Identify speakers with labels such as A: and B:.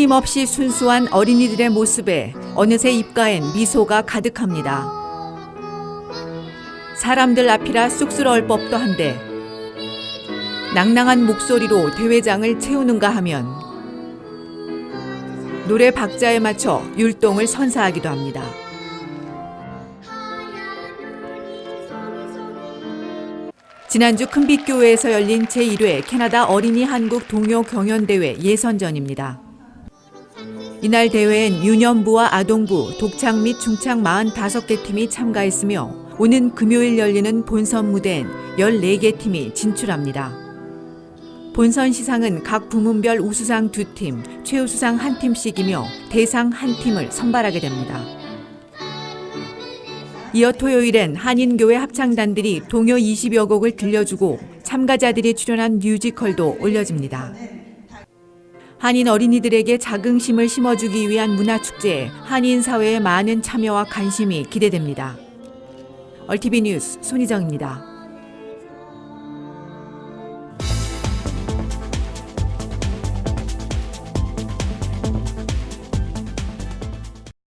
A: 꾸밈 없이 순수한 어린이들의 모습에 어느새 입가엔 미소가 가득합니다. 사람들 앞이라 쑥스러울 법도 한데 낭낭한 목소리로 대회장을 채우는가 하면 노래 박자에 맞춰 율동을 선사하기도 합니다. 지난주 큰빛교회에서 열린 제1회 캐나다 어린이 한국 동요 경연대회 예선전입니다. 이날 대회엔 유년부와 아동부, 독창 및 중창 45개 팀이 참가했으며 오는 금요일 열리는 본선 무대엔 14개 팀이 진출합니다. 본선 시상은 각 부문별 우수상 2팀, 최우수상 1팀씩이며 대상 1팀을 선발하게 됩니다. 이어 토요일엔 한인교회 합창단들이 동요 20여 곡을 들려주고 참가자들이 출연한 뮤지컬도 올려집니다. 한인 어린이들에게 자긍심을 심어주기 위한 문화축제에 한인 사회의 많은 참여와 관심이 기대됩니다. 얼티비 뉴스 손희정입니다.